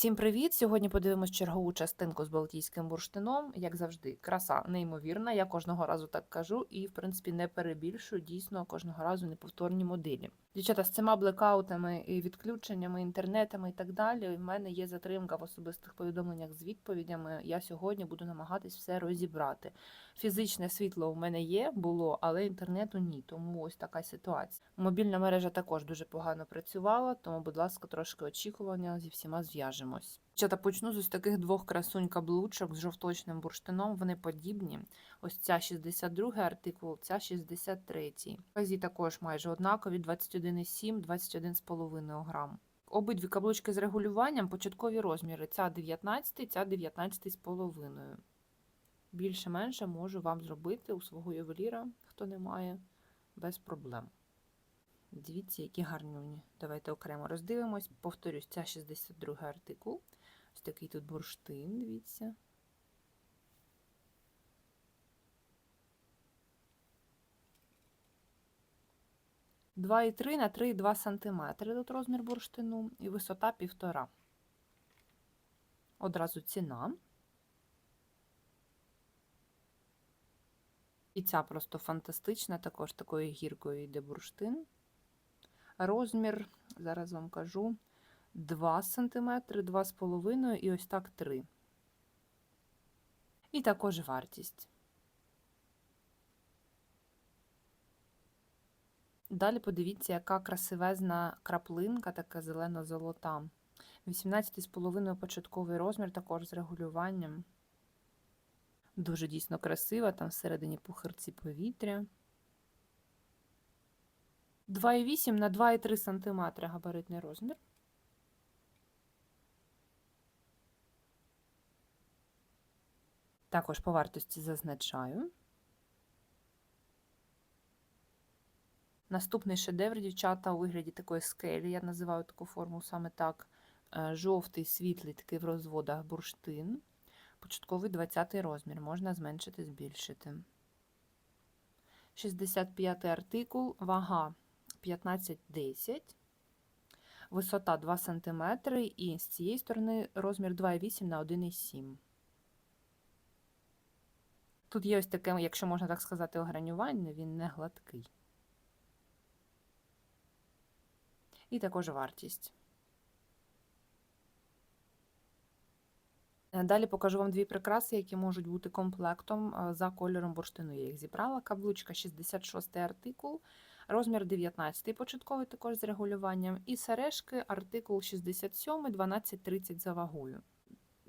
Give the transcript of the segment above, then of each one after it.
Всім привіт! Сьогодні подивимось чергову частинку з Балтійським бурштином. Як завжди, краса неймовірна. Я кожного разу так кажу і, в принципі, не перебільшую дійсно кожного разу неповторні моделі. Дівчата, з цими блекаутами і відключеннями, інтернетами і так далі. В мене є затримка в особистих повідомленнях з відповідями. Я сьогодні буду намагатись все розібрати. Фізичне світло у мене є, було, але інтернету ні. Тому ось така ситуація. Мобільна мережа також дуже погано працювала, тому, будь ласка, трошки очікування зі всіма зв'яжемось. Дівчата, почну з ось таких двох красунь каблучок з жовточним бурштином. Вони подібні. Ось ця 62 артикул, ця 63. Вазі також майже однакові: 21,7, 21,5 грам. Обидві каблучки з регулюванням, початкові розміри. Ця 19, ця 19,5. Більше-менше можу вам зробити у свого ювеліра, хто не має, без проблем. Дивіться, які гарнюні. Давайте окремо роздивимось. Повторюсь, ця 62 артикул. Ось такий тут бурштин, дивіться. Два і три на 3,2 см тут розмір бурштину і висота півтора. Одразу ціна. І ця просто фантастична, також такою гіркою йде бурштин. Розмір, зараз вам кажу, 2 см, 2,5 і ось так 3. І також вартість. Далі подивіться, яка красивезна краплинка, така зелено-золота. 18,5 початковий розмір, також з регулюванням. Дуже дійсно красива, там всередині пухирці повітря. 2,8 на 2,3 см габаритний розмір. Також по вартості зазначаю. Наступний шедевр, дівчата, у вигляді такої скелі, я називаю таку форму саме так. Е, жовтий, світлий, такий в розводах бурштин. Початковий 20 розмір, можна зменшити, збільшити. 65 артикул, вага 15,10, висота 2 см, і з цієї сторони розмір 2,8 на 1,7. Тут є ось таке, якщо можна так сказати, огранювання, він не гладкий. І також вартість. Далі покажу вам дві прикраси, які можуть бути комплектом за кольором бурштину. Я їх зібрала. Каблучка 66 артикул, розмір 19 початковий також з регулюванням. І сережки артикул 67, 12,30 за вагою.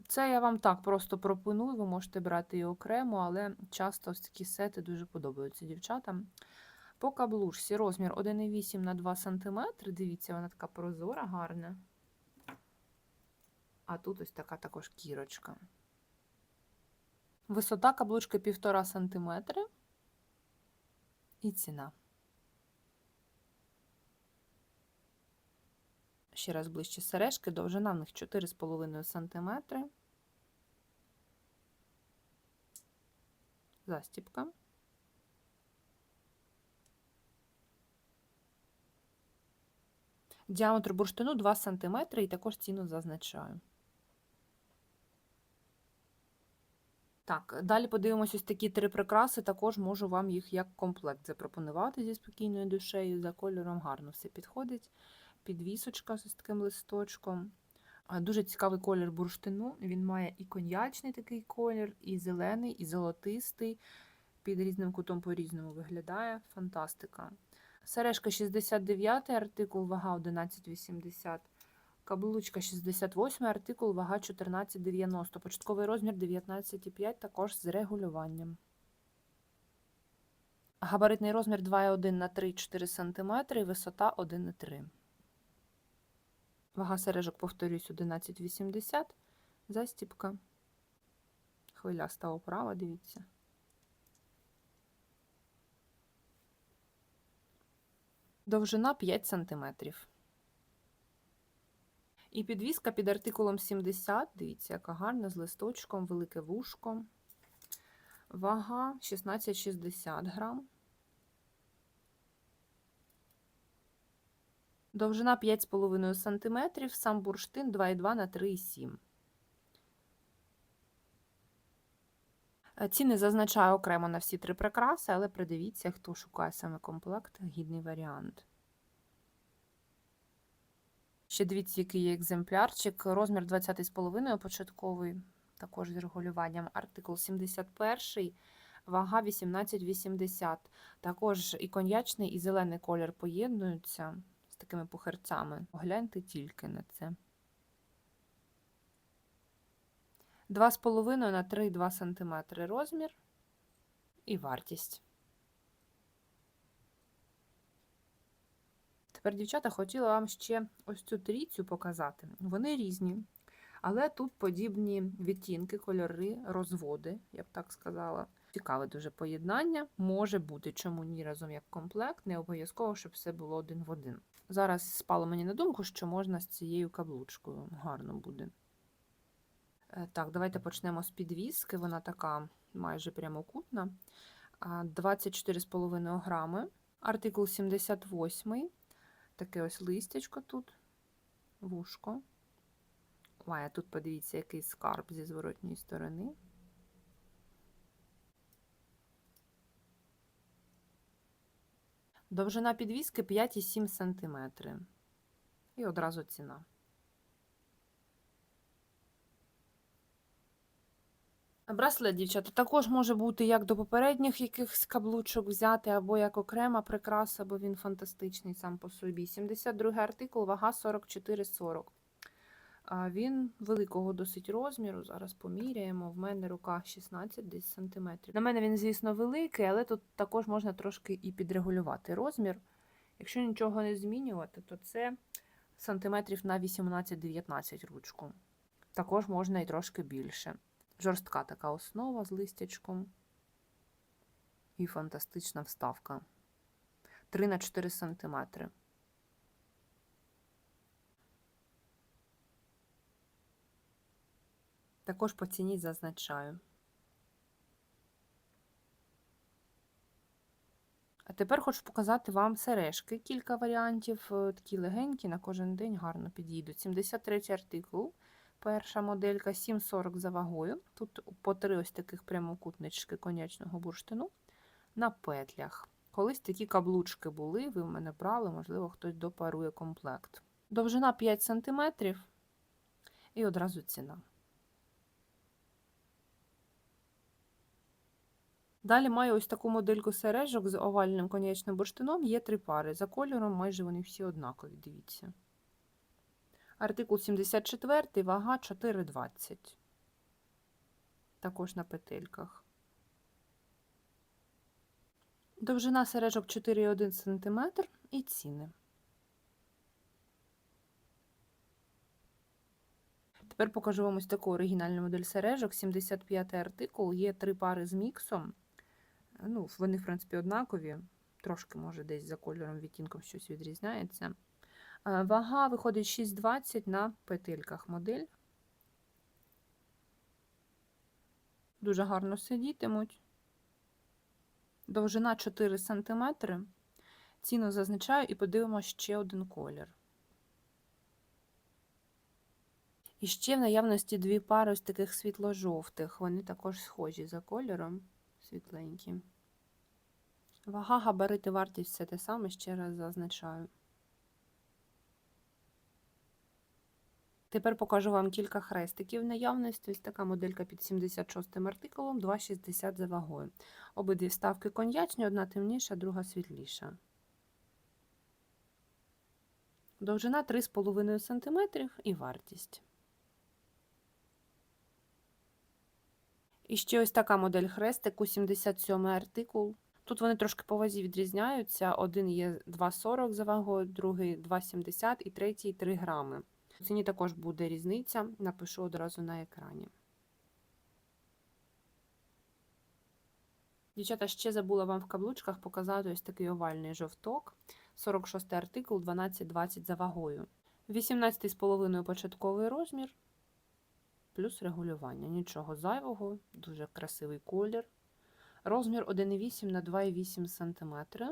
Це я вам так просто пропоную, ви можете брати і окремо, але часто такі сети дуже подобаються дівчатам. По каблушці розмір 1,8 на 2 см. Дивіться, вона така прозора, гарна. А тут ось така також кірочка. Висота каблучки 1,5 см. І ціна. Ще раз ближче сережки, довжина в них 4,5 см. Застіпка. Діаметр бурштину 2 см і також ціну зазначаю. Так, далі подивимося ось такі три прикраси. Також можу вам їх як комплект запропонувати зі спокійною душею. За кольором гарно все підходить. Підвісочка з таким листочком. Дуже цікавий колір бурштину. Він має і коньячний такий колір, і зелений, і золотистий. Під різним кутом по-різному виглядає. Фантастика. Сережка 69 артикул, вага 11,80. Каблучка 68 артикул, вага 14,90. Початковий розмір 19,5, також з регулюванням. Габаритний розмір 2,1 на 3,4 см висота 1,3 Вага сережок, повторюсь, 11,80. Застіпка. Хвиляста оправа, дивіться. Довжина 5 см. І підвіска під артикулом 70, дивіться, яка гарна, з листочком, велике вушко. Вага 16,60 грам. Довжина 5,5 см, сам бурштин 2,2 на 3,7 Е, Ціни зазначаю окремо на всі три прикраси, але придивіться, хто шукає саме комплект, гідний варіант. Ще дивіться, який є екземплярчик. Розмір 20,5 початковий, також з регулюванням. Артикул 71, вага 18,80. Також і коньячний, і зелений колір поєднуються з такими пухирцями. Погляньте тільки на це. 2,5 на 3,2 см розмір і вартість. Тепер, дівчата, хотіла вам ще ось цю трійцю показати. Вони різні, але тут подібні відтінки, кольори, розводи, я б так сказала. Цікаве дуже поєднання. Може бути, чому ні разом як комплект, не обов'язково, щоб все було один в один. Зараз спало мені на думку, що можна з цією каблучкою. Гарно буде. Е, Так, давайте почнемо з підвіски. Вона така майже прямокутна. 24,5 грами. Артикул 78. Таке ось листячко тут, вушко. Ой, а тут подивіться, який скарб зі зворотньої сторони. Довжина підвіски 5,7 см. І одразу ціна. Браслет, дівчата, також може бути як до попередніх якихось каблучок взяти, або як окрема прикраса, бо він фантастичний сам по собі. 72 артикул, вага 44,40. А Він великого досить розміру. Зараз поміряємо. В мене рука 16 десь сантиметрів. На мене він, звісно, великий, але тут також можна трошки і підрегулювати розмір. Якщо нічого не змінювати, то це сантиметрів на 18-19 ручку. Також можна і трошки більше. Жорстка така основа з листячком. І фантастична вставка. 3 на 4 см. Також по ціні зазначаю. А тепер хочу показати вам сережки. Кілька варіантів, е, такі легенькі, на кожен день гарно підійдуть. 73 артикул. Перша моделька 7,40 за вагою. Тут по три ось таких прямокутнички конячного бурштину на петлях. Колись такі каблучки були, ви в мене брали, можливо, хтось допарує комплект. Довжина 5 см і одразу ціна. Далі маю ось таку модельку сережок з овальним конячним бурштином. Є три пари. За кольором майже вони всі однакові, дивіться. Артикул 74, вага 4,20. Також на петельках. Довжина сережок 4,1 см і ціни. Тепер покажу вам ось таку оригінальну модель сережок. 75 артикул. Є три пари з міксом. Ну, Вони, в принципі, однакові. Трошки, може, десь за кольором відтінком щось відрізняється. Вага виходить 6,20 на петельках модель. Дуже гарно сидітимуть. Довжина 4 см. Ціну зазначаю і подивимося ще один колір. І ще в наявності дві пари ось таких світло-жовтих. Вони також схожі за кольором, світленькі. Вага, габарити, вартість все те саме, ще раз зазначаю. Тепер покажу вам кілька хрестиків наявності. Ось така моделька під 76 артикулом, 2,60 за вагою. Обидві вставки коньячні, одна темніша, друга світліша. Довжина 3,5 см і вартість. І ще ось така модель хрестику, 77 артикул. Тут вони трошки по вазі відрізняються. Один є 2,40 за вагою, другий 2,70 і третій 3 грами. В ціні також буде різниця, напишу одразу на екрані. Дівчата, ще забула вам в каблучках показати ось такий овальний жовток. 46 артикул 12,20 за вагою. 18,5 початковий розмір, плюс регулювання. Нічого зайвого, дуже красивий колір. Розмір 1,8 на 2,8 см.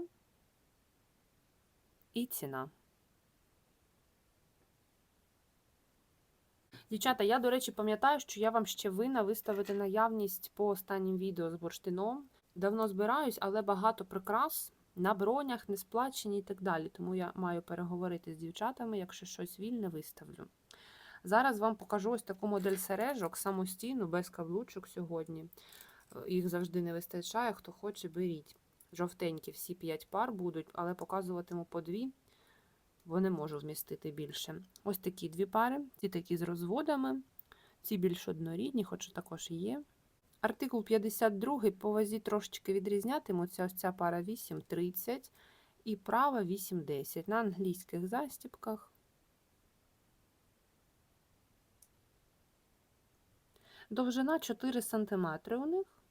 І ціна. Дівчата, я, до речі, пам'ятаю, що я вам ще винна виставити наявність по останнім відео з бурштином. Давно збираюсь, але багато прикрас на бронях, не сплачені і так далі. Тому я маю переговорити з дівчатами, якщо щось вільне виставлю. Зараз вам покажу ось таку модель сережок самостійну, без каблучок сьогодні. Е, Їх завжди не вистачає. Хто хоче, беріть. Жовтенькі всі 5 пар будуть, але показуватиму по дві, бо не можу вмістити більше. Ось такі дві пари, ці такі з розводами, ці більш однорідні, хоч також є. Артикул 52 по вазі трошечки відрізнятимуться. Ось ця пара 8,30 і права 8,10 на англійських застібках. Довжина 4 см у них.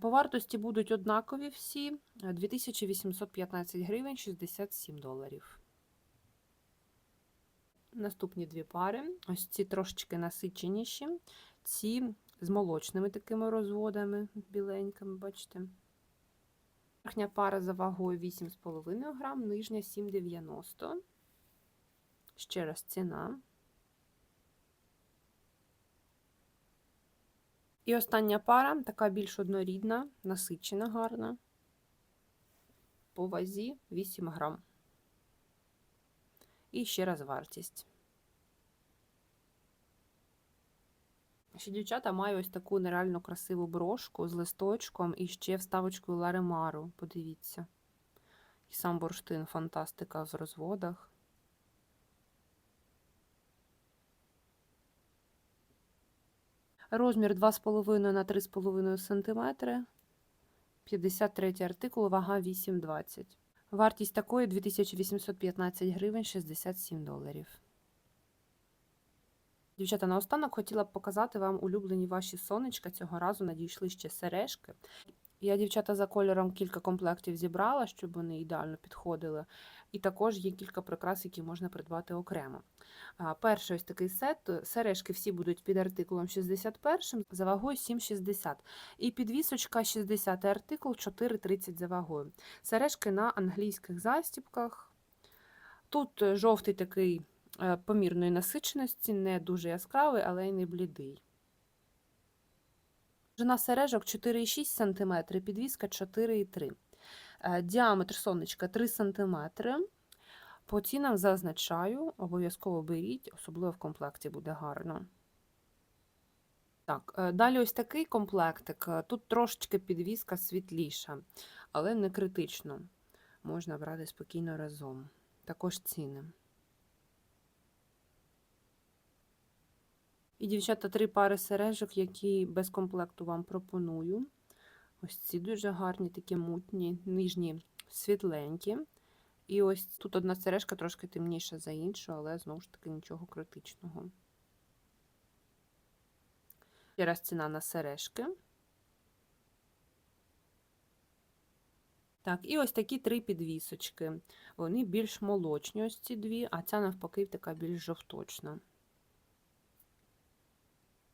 По вартості будуть однакові всі 2815 гривень 67 доларів. Наступні дві пари. Ось ці трошечки насиченіші, ці з молочними такими розводами, біленькими, бачите. Верхня пара за вагою 8,5 грам, нижня 7,90. Ще раз ціна. І остання пара, така більш однорідна, насичена, гарна. По вазі 8 грам. І ще раз вартість. Ще дівчата маю ось таку нереально красиву брошку з листочком і ще вставочкою Ларемару. Подивіться. І сам бурштин фантастика в розводах. Розмір 2,5 на 3,5 см. 53 артикул, вага 8,20. Вартість такої 2815 гривень 67 доларів. Дівчата, наостанок хотіла б показати вам улюблені ваші сонечка. Цього разу надійшли ще сережки. Я, дівчата, за кольором кілька комплектів зібрала, щоб вони ідеально підходили. І також є кілька прикрас, які можна придбати окремо. Перший ось такий сет. Сережки всі будуть під артикулом 61 за вагою 7,60. І підвісочка 60 артикул 4,30 за вагою. Сережки на англійських застібках. Тут е, жовтий такий е, помірної насиченості, не дуже яскравий, але й не блідий. Довжина сережок 4,6 см, підвіска 4,3 Е, Діаметр сонечка 3 см. По цінам зазначаю, обов'язково беріть, особливо в комплекті буде гарно. Так, е, далі ось такий комплектик. Е, Тут трошечки підвіска світліша, але не критично. Можна брати спокійно разом. Також ціни. І, дівчата, три пари сережок, які без комплекту вам пропоную. Ось ці дуже гарні, такі мутні, нижні світленькі. І ось тут одна сережка трошки темніша за іншу, але знову ж таки нічого критичного. Ще раз ціна на сережки. Так, і ось такі три підвісочки. Вони більш молочні, ось ці дві, а ця навпаки така більш жовточна.